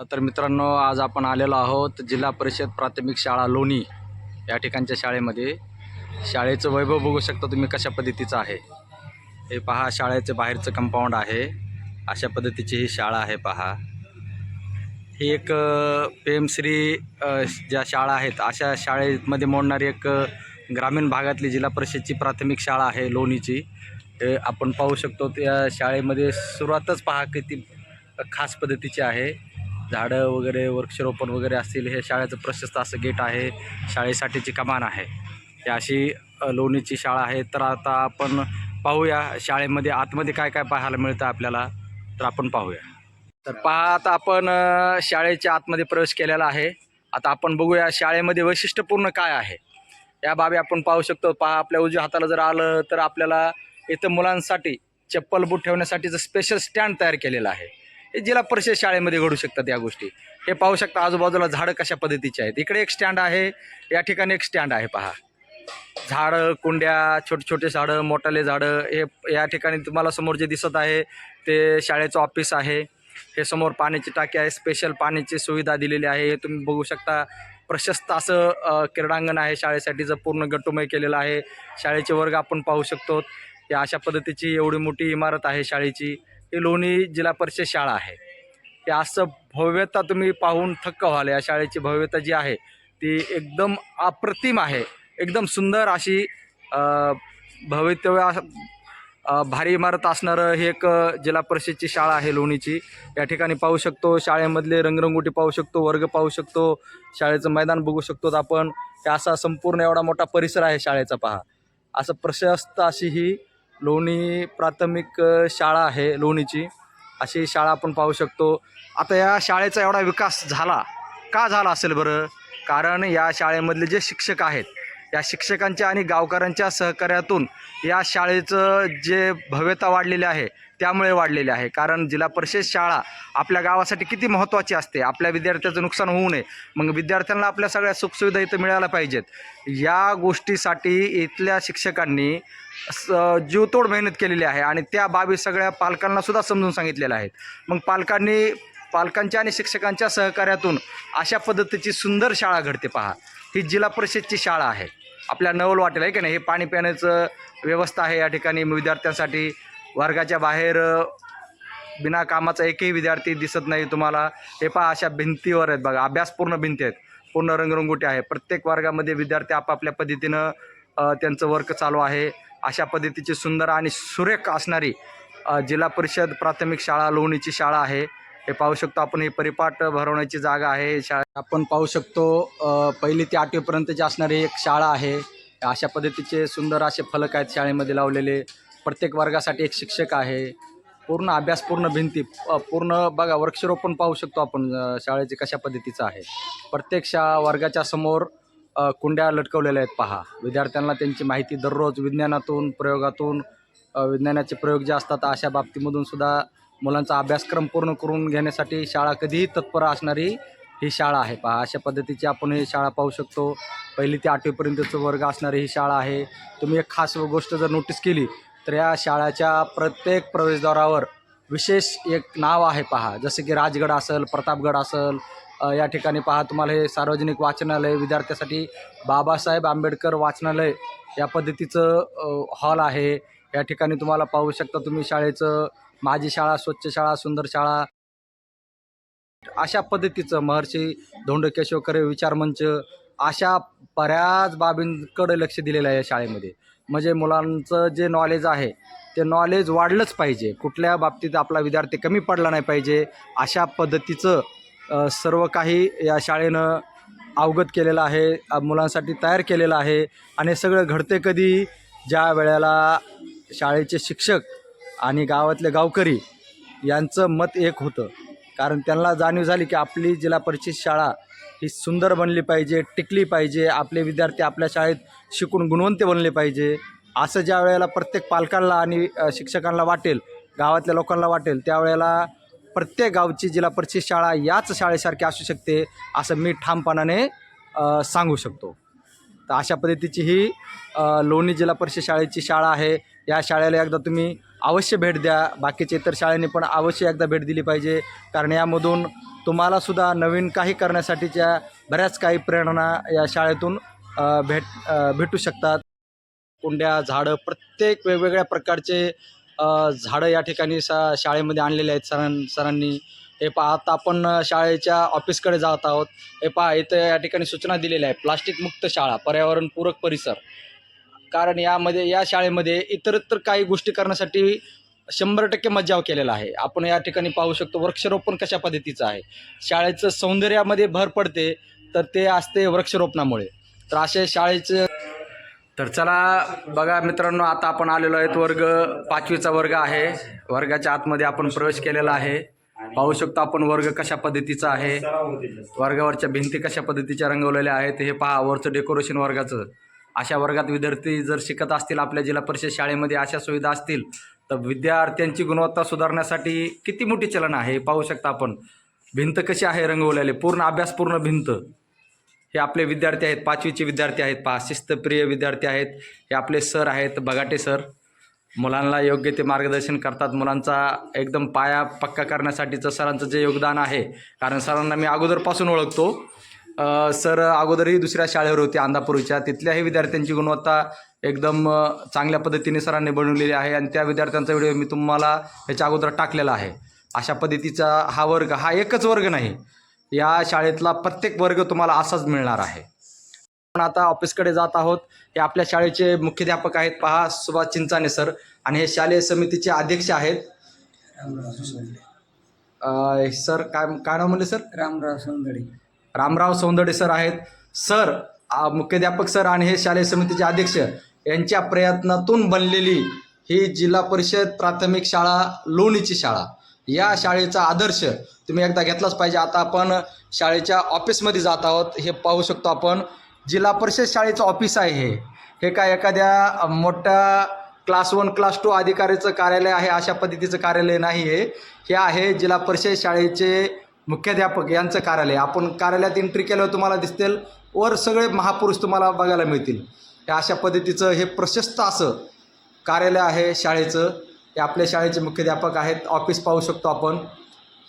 तर मित्रांनो आज आपण आलेलो आहोत जिल्हा परिषद प्राथमिक शाळा लोणी या ठिकाणच्या शाळेमध्ये. शाळेचं वैभव बघू शकता तुम्ही कशा पद्धतीचं आहे. हे पहा शाळेचं बाहेरचं कंपाऊंड आहे. अशा पद्धतीची ही शाळा आहे पहा. ही एक पेमश्री ज्या शाळा आहेत अशा शाळेमध्ये मोडणारी एक ग्रामीण भागातली जिल्हा परिषदची प्राथमिक शाळा आहे लोणीची. हे आपण पाहू शकतो त्या शाळेमध्ये सुरुवातच पहा किती खास पद्धतीची आहे. झाडं वगैरे वृक्षारोपण वगैरे असतील हे शाळेचं प्रशस्त असं गेट आहे. शाळेसाठीची कमान आहे. ही अशी लोणीची शाळा आहे. तर आता आपण पाहूया शाळेमध्ये आतमध्ये काय काय पाहायला मिळतं आपल्याला. तर आपण पाहूया. तर पहा आता आपण शाळेच्या आतमध्ये प्रवेश केलेला आहे. आता आपण बघूया शाळेमध्ये वैशिष्ट्यपूर्ण काय आहे. या बाबी आपण पाहू शकतो. पहा आपल्या उजव्या हाताला जर आलं तर आपल्याला इथं मुलांसाठी चप्पल बूट ठेवण्यासाठीचं स्पेशल स्टँड तयार केलेलं आहे. हे जिल्हा परिषद शाळेमध्ये घडू शकतात या गोष्टी. हे पाहू शकता आजूबाजूला झाडं कशा पद्धतीची आहेत. इकडे एक स्टँड आहे. या ठिकाणी एक स्टँड आहे पहा. झाडं कुंड्या छोटे छोटे झाडं मोठाले झाडं हे या ठिकाणी तुम्हाला समोर जे दिसत आहे ते शाळेचं ऑफिस आहे. हे समोर पाण्याची टाकी आहे. स्पेशल पाण्याची सुविधा दिलेली आहे. हे तुम्ही बघू शकता. प्रशस्त असं क्रीडांगण आहे. शाळेसाठीचं पूर्ण गट्टुमय केलेलं आहे. शाळेचे वर्ग आपण पाहू शकतो. या अशा पद्धतीची एवढी मोठी इमारत आहे शाळेची. ही लोणी जिल्हा परिषद शाळा आहे. ते असं भव्यता तुम्ही पाहून थक्क व्हाल या शाळेची भव्यता जी आहे ती एकदम अप्रतिम आहे. एकदम सुंदर अशी भवितव्या भवितव्य भारी इमारत असणारं हे एक जिल्हा परिषदची शाळा आहे लोणीची. या ठिकाणी पाहू शकतो शाळेमधले रंगरंगोटी पाहू शकतो वर्ग पाहू शकतो शाळेचं मैदान बघू शकतो आपण. असा संपूर्ण एवढा मोठा परिसर आहे शाळेचा पहा. असं प्रशस्त अशी ही लोणी प्राथमिक शाळा आहे लोणीची. अशी शाळा आपण पाहू शकतो. आता या शाळेचा एवढा विकास झाला. का झाला असेल बरं? कारण या शाळेमधले जे शिक्षक आहेत या शिक्षकांच्या आणि गावकऱ्यांच्या सहकार्यातून या शाळेचं जे भव्यता वाढलेली आहे त्यामुळे वाढलेले आहे. कारण जिल्हा परिषद शाळा आपल्या गावासाठी किती महत्त्वाची असते आपल्या विद्यार्थ्याचं नुकसान होऊ नये. मग विद्यार्थ्यांना आपल्या सगळ्या सुखसुविधा इथं मिळायला पाहिजेत. या गोष्टीसाठी इथल्या शिक्षकांनी स जीवतोड मेहनत केलेली आहे आणि त्या बाबी सगळ्या पालकांनासुद्धा समजून सांगितलेल्या आहेत. मग पालकांनी पालकांच्या आणि शिक्षकांच्या सहकार्यातून अशा पद्धतीची सुंदर शाळा घडते पहा. ही जिल्हा परिषदची शाळा आहे. आपल्या नवल वाटेल आहे की नाही? हे पाणी पिण्याचं व्यवस्था आहे या ठिकाणी विद्यार्थ्यांसाठी. वर्गाच्या बाहेर बिना कामाचा एकही विद्यार्थी दिसत नाही तुम्हाला. हे पहा अशा भिंतीवर आहेत बघा अभ्यासपूर्ण भिंती आहेत. पूर्ण रंगरंगोटी आहे. प्रत्येक वर्गामध्ये विद्यार्थी आपापल्या पद्धतीनं त्यांचं वर्क चालू आहे. अशा पद्धतीची सुंदर आणि सुरेख असणारी जिल्हा परिषद प्राथमिक शाळा लोणीची शाळा आहे. हे पाहू शकतो आपण ही परिपाठ भरवण्याची जागा आहे. शाळा आपण पाहू शकतो पहिली ते आठवीपर्यंतची असणारी एक शाळा आहे. अशा पद्धतीचे सुंदर असे फलक आहेत शाळेमध्ये लावलेले. प्रत्येक वर्गासाठी एक शिक्षक आहे. पूर्ण अभ्यासपूर्ण भिंती पूर्ण बघा वृक्षारोपण पाहू शकतो आपण शाळेचे कशा पद्धतीचं आहे. प्रत्येक शा वर्गाच्या समोर कुंड्या लटकवलेल्या आहेत पहा. विद्यार्थ्यांना त्यांची माहिती दररोज विज्ञानातून प्रयोगातून विज्ञानाचे प्रयोग जे असतात अशा बाबतीमधून सुद्धा मुलांचा अभ्यासक्रम पूर्ण करून घेण्यासाठी शाळा कधीही तत्पर असणारी ही शाळा आहे. पहा अशा पद्धतीची आपण ही शाळा पाहू शकतो. पहिली ते आठवीपर्यंतचं वर्ग असणारी ही शाळा आहे. तुम्ही एक खास गोष्ट जर नोटीस केली तर या शाळेच्या प्रत्येक प्रवेशद्वारावर विशेष एक नाव आहे पहा. जसं की राजगड असेल प्रतापगड असेल या ठिकाणी पहा तुम्हाला हे सार्वजनिक वाचनालय विद्यार्थ्यासाठी बाबासाहेब आंबेडकर वाचनालय या पद्धतीचं हॉल आहे. या ठिकाणी तुम्हाला पाहू शकता तुम्ही शाळेचं माझी शाळा स्वच्छ शाळा सुंदर शाळा. अशा पद्धतीचं महर्षी धोंडकेश्वर विचार विचारमंच अशा बऱ्याच बाबींकडे लक्ष दिलेलं आहे या शाळेमध्ये. म्हणजे मुलांचं जे नॉलेज आहे ते नॉलेज वाढलंच पाहिजे. कुठल्या बाबतीत आपला विद्यार्थी कमी पडला नाही पाहिजे अशा पद्धतीचं सर्व काही या शाळेनं अवगत केलेलं आहे मुलांसाठी तयार केलेलं आहे. आणि सगळं घडते कधी? ज्या वेळेला शाळेचे शिक्षक आणि गावातले गावकरी यांचं मत एक होतं. कारण त्यांना जाणीव झाली की आपली जिल्हा परिषद शाळा ही सुंदर बनली पाहिजे टिकली पाहिजे आपले विद्यार्थी आपल्या शाळेत शिकून गुणवंत बनले पाहिजे. असं ज्या वेळेला प्रत्येक पालकांना आणि शिक्षकांना वाटेल गावातल्या लोकांना वाटेल त्यावेळेला प्रत्येक गावची जिल्हा परिषद शाळा याच शाळेसारखी असू शकते असं मी ठामपणाने सांगू शकतो. तर अशा पद्धतीची ही लोणी जिल्हा परिषद शाळेची शाळा आहे. या शाळेला एकदा तुम्ही अवश्य भेट द्या. बाकीचे इतर शाळेने पण अवश्य एकदा भेट दिली पाहिजे. कारण यामधून तुम्हालासुद्धा नवीन काही करण्यासाठीच्या बऱ्याच काही प्रेरणा या शाळेतून भेट भेटू शकतात. कुंड्या झाडं प्रत्येक वेगवेगळ्या प्रकारचे झाडं या ठिकाणी सा शाळेमध्ये आणलेले आहेत सरां सरांनी. हे पहा आता आपण शाळेच्या ऑफिसकडे जात आहोत. हे पहा इथं या ठिकाणी सूचना दिलेल्या आहे प्लास्टिक मुक्त शाळा पर्यावरणपूरक परिसर. कारण यामध्ये या शाळेमध्ये इतरत्र काही गोष्टी करण्यासाठी शंभर टक्के मज्जाव केलेला आहे. आपण या ठिकाणी पाहू शकतो वृक्षारोपण कशा पद्धतीचं आहे. शाळेचं सौंदर्यामध्ये भर पडते तर ते असते वृक्षारोपणामुळे. तर असे शाळेचं तर चला बघा मित्रांनो आता आपण आलेलो आहेत वर्ग पाचवीचा वर्ग आहे. वर्गाच्या आतमध्ये आपण प्रवेश केलेला आहे. पाहू शकतो आपण वर्ग कशा पद्धतीचा आहे. वर्गावरच्या भिंती कशा पद्धतीच्या रंगवलेल्या आहेत हे पहा वरचं डेकोरेशन वर्गाचं. अशा वर्गात विद्यार्थी जर शिकत असतील आपल्या जिल्हा परिषद शाळेमध्ये अशा सुविधा असतील तर विद्यार्थ्यांची गुणवत्ता सुधारण्यासाठी किती मोठी चलन आहे हे पाहू शकता आपण. भिंत कशी आहे रंगवलेले? पूर्ण अभ्यासपूर्ण भिंत. हे आपले विद्यार्थी आहेत पाचवीचे विद्यार्थी आहेत पहा शिस्तप्रिय विद्यार्थी आहेत. हे आपले सर आहेत बगाटे सर. मुलांना योग्य ते मार्गदर्शन करतात. मुलांचा एकदम पाया पक्का करण्यासाठीचं सरांचं जे योगदान आहे कारण सरांना मी अगोदरपासून ओळखतो. सर अगोदरही दुसऱ्या शाळेवर होते अंधापूरच्या. तिथल्याही विद्यार्थ्यांची गुणवत्ता एकदम चांगल्या पद्धतीने सरांनी बनवलेली आहे आणि त्या विद्यार्थ्यांचा व्हिडिओ मी तुम्हाला ह्याच्या अगोदर टाकलेला आहे. अशा पद्धतीचा हा वर्ग हा एकच वर्ग नाही. या शाळेतला प्रत्येक वर्ग तुम्हाला असाच मिळणार आहे. आपण आता ऑफिसकडे जात आहोत. हे आपल्या शाळेचे मुख्याध्यापक आहेत. पहा सुभाष चिंचाने सर आणि हे शालेय समितीचे अध्यक्ष आहेत. सर काय काय नाव म्हणले सर? रामराव सौंदडे रामराव सौंदडे सर आहेत. सर मुख्याध्यापक सर आणि हे शालेय समितीचे अध्यक्ष यांच्या प्रयत्नातून बनलेली ही जिल्हा परिषद प्राथमिक शाळा लोणीची शाळा. या शाळेचा आदर्श तुम्ही एकदा घेतलाच पाहिजे. आता आपण शाळेच्या ऑफिसमध्ये जात आहोत. हे पाहू शकतो आपण. जिल्हा परिषद शाळेचं ऑफिस आहे हे. हे काय एखाद्या मोठ्या क्लास वन क्लास टू अधिकाऱ्याचं कार्यालय आहे? अशा पद्धतीचं कार्यालय नाही हे. हे आहे जिल्हा परिषद शाळेचे मुख्याध्यापक यांचं कार्यालय. आपण कार्यालयात एंट्री केल्यावर तुम्हाला दिसतील वर सगळे महापुरुष तुम्हाला बघायला मिळतील. या अशा पद्धतीचं हे प्रशस्त असं कार्यालय आहे शाळेचं. हे आपल्या शाळेचे मुख्याध्यापक आहेत ऑफिस पाहू शकतो आपण.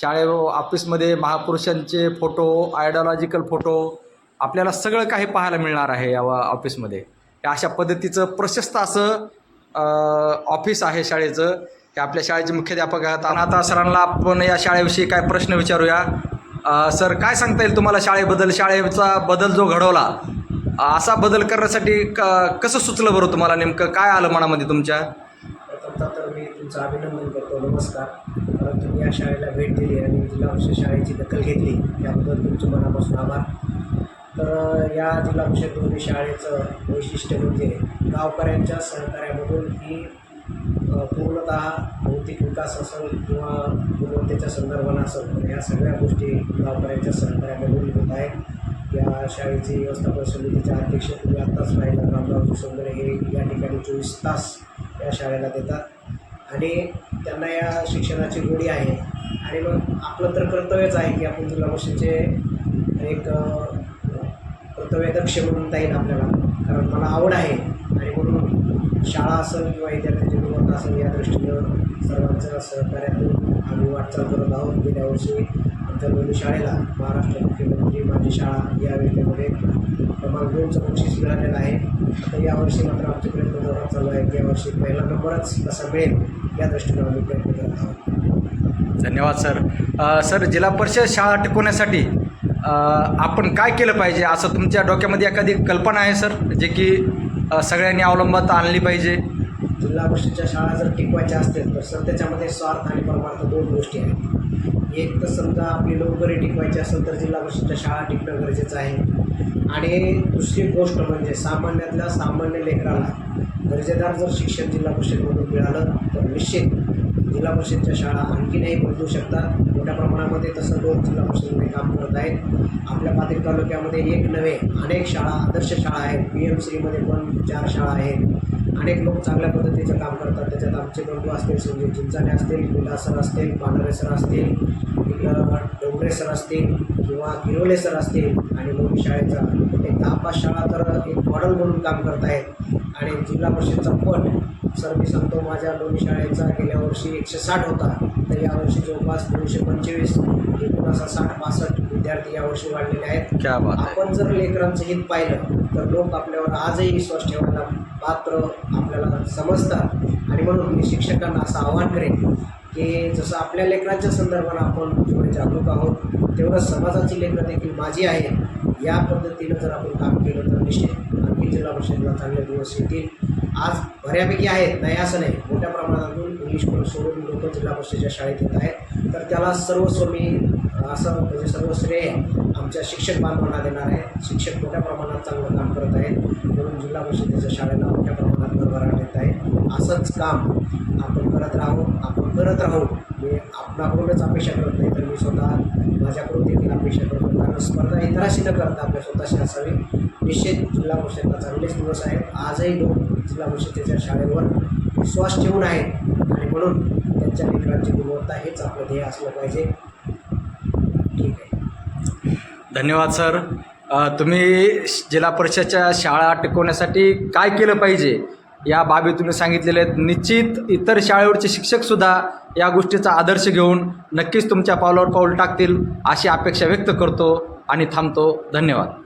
शाळे ऑफिसमध्ये महापुरुषांचे फोटो आयडिओलॉजिकल फोटो आपल्याला सगळं काही पाहायला मिळणार आहे या ऑफिसमध्ये अशा पद्धतीचं प्रशस्त असं ऑफिस आहे शाळेचं. हे आपल्या शाळेचे मुख्याध्यापक आहेत. आणि आता सरांना आपण या शाळेविषयी काय प्रश्न विचारूया. सर काय सांगता येईल तुम्हाला शाळेबद्दल? शाळेचा बदल जो घडवला असा बदल करण्यासाठी क कसं सुचलं बरं तुम्हाला नेमकं? काय आलं मनामध्ये तुमच्या? तर मी तुमचं अभिनंदन करतो. नमस्कार. कारण तुम्ही या शाळेला भेट दिली आणि जिल्हा परिषद शाळेची दखल घेतली. याबद्दल तुमचं मनापासून आभार. तर या जिल्हा परिषद दोन्ही शाळेचं वैशिष्ट्य म्हणजे गावकऱ्यांच्या सहकार्यामधून ही पूर्णतः भौतिक विकास असेल किंवा गुणवत्तेच्या संदर्भानं असेल तर ह्या सगळ्या गोष्टी गावकऱ्यांच्या सहकार्यामधून होत आहेत. या शाळेचे व्यवस्थापन समितीच्या अध्यक्ष तुम्ही आत्ताच पाहिलं रामरावजी सौंदर्य हे या ठिकाणी चोवीस तास या शाळेला देतात. आणि त्यांना या शिक्षणाची गोडी आहे. आणि मग आपलं तर कर्तव्यच आहे की आपण जिल्हा परिषदेचे एक कर्तव्यदक्ष म्हणून येईल आपल्याला. कारण मला आवड आहे. आणि म्हणून शाळा असेल किंवा विद्यार्थ्यांची असं असेल या दृष्टीनं सर्वांच्या सहकार्यातून आम्ही वाटचाल करत आहोत. गेल्या वर्षी आमच्या दोन्ही शाळेला महाराष्ट्र मुख्यमंत्री माझी शाळा या योजनेमध्ये क्रमांक दोनचं बक्षीस मिळालेलं आहे. आता यावर्षी मात्र आमचे प्रयत्न जोरात चालू आहेत यावर्षी पहिला नंबरच कसा मिळेल या दृष्टीनं आम्ही प्रयत्न करत आहोत. धन्यवाद सर. सर जिल्हा परिषद शाळा टिकवण्यासाठी आपण काय केलं पाहिजे? असं तुमच्या डोक्यामध्ये एखादी कल्पना आहे सर जे की सगळ्यांनी अवलंबात आणली पाहिजे? जिल्हा परिषदच्या शाळा जर टिकवायच्या असतील तर सर त्याच्यामध्ये स्वार्थ आणि परमार्थ दोन गोष्टी आहेत. एक तर समजा आपली नोकरी टिकवायची असेल तर जिल्हा परिषदच्या शाळा टिकणं गरजेचं आहे. आणि दुसरी गोष्ट म्हणजे सामान्यातल्या सामान्य लेकराला दर्जेदार जर शिक्षण जिल्हा परिषदमधून मिळालं तर निश्चित जिल्हा परिषदच्या शाळा आणखीनही बदलू शकतात. मोठ्या प्रमाणामध्ये तसं लोक जिल्हा परिषदमध्ये काम करत आहेत. आपल्या पाथरी तालुक्यामध्ये एक नव्हे अनेक शाळा आदर्श शाळा आहेत. पी एम सीमध्ये पण चार शाळा आहेत. अनेक लोक चांगल्या पद्धतीचं काम करतात. त्याच्यात आमचे बंधू असतील संजय चिंचाने असतील विलास सर असतील पांढरे सर असतील डोंगरे सर असतील किंवा किरोले सर असतील आणि लोणी शाळेचा. एक दहा पाच शाळा तर एक मॉडेल म्हणून काम करत आहेत. आणि जिल्हा परिषदचा पट सर मी सांगतो माझ्या दोन्ही शाळेचा गेल्या वर्षी एकशे साठ होता. तर यावर्षी जवळपास दोनशे पंचवीस. एकोणासा साठ पासष्ट विद्यार्थी यावर्षी वाढलेले आहेत. क्या बात आहे. आपण जर लेकरांचं हित पाहिलं तर लोक आपल्यावर आजही विश्वास ठेवायला पात्र आपल्याला समजतात. आणि म्हणून मी शिक्षकांना असं आवाहन करेन की जसं आपल्या लेकरांच्या संदर्भात आपण जेवढे जागरूक आहोत तेवढं समाजाची लेकरं देखील माझी आहेत. या पद्धतीनं जर आपण काम केलं तर निश्चित आणखी जिल्हा परिषदेला चांगले दिवस येतील. आज बऱ्यापैकी आहेत नाही असं नाही. मोठ्या प्रमाणातून इंग्लिश पण सोडून लोक जिल्हा परिषदेच्या शाळेत येत आहेत. तर त्याला सर्वस्व मी असं म्हणजे सर्व श्रेय आमच्या शिक्षक बांधवांना देणार आहे. शिक्षक मोठ्या प्रमाणात चांगलं काम करत आहेत. म्हणून जिल्हा परिषदेच्या शाळेला मोठ्या प्रमाणात भरभराट येत आहे. असंच काम आपण करत राहू आपण करत राहू. मी आपणाकडूनच अपेक्षा करत नाही तर मी स्वतः माझ्याकडून देखील अपेक्षा करतो कारण स्पर्धा इतराशी न करता आपल्या स्वतःशी असावी. निश्चित जिल्हा परिषदला चांगलेच दिवस आहेत. आजही लोक जिल्हा परिषदेच्या शाळेवर विश्वास ठेवून आहेत. आणि म्हणून त्यांच्या लेकरांची गुणवत्ता हेच आपलं ध्येय असलं पाहिजे. धन्यवाद सर. तुम्ही जिल्हा परिषदच्या शाळा टिकवण्यासाठी काय केलं पाहिजे या बाबी तुम्ही सांगितलेल्या आहेत. निश्चित इतर शाळेवरचे शिक्षकसुद्धा या गोष्टीचा आदर्श घेऊन नक्कीच तुमच्या पावलावर पाऊल टाकतील अशी अपेक्षा व्यक्त करतो आणि थांबतो. धन्यवाद.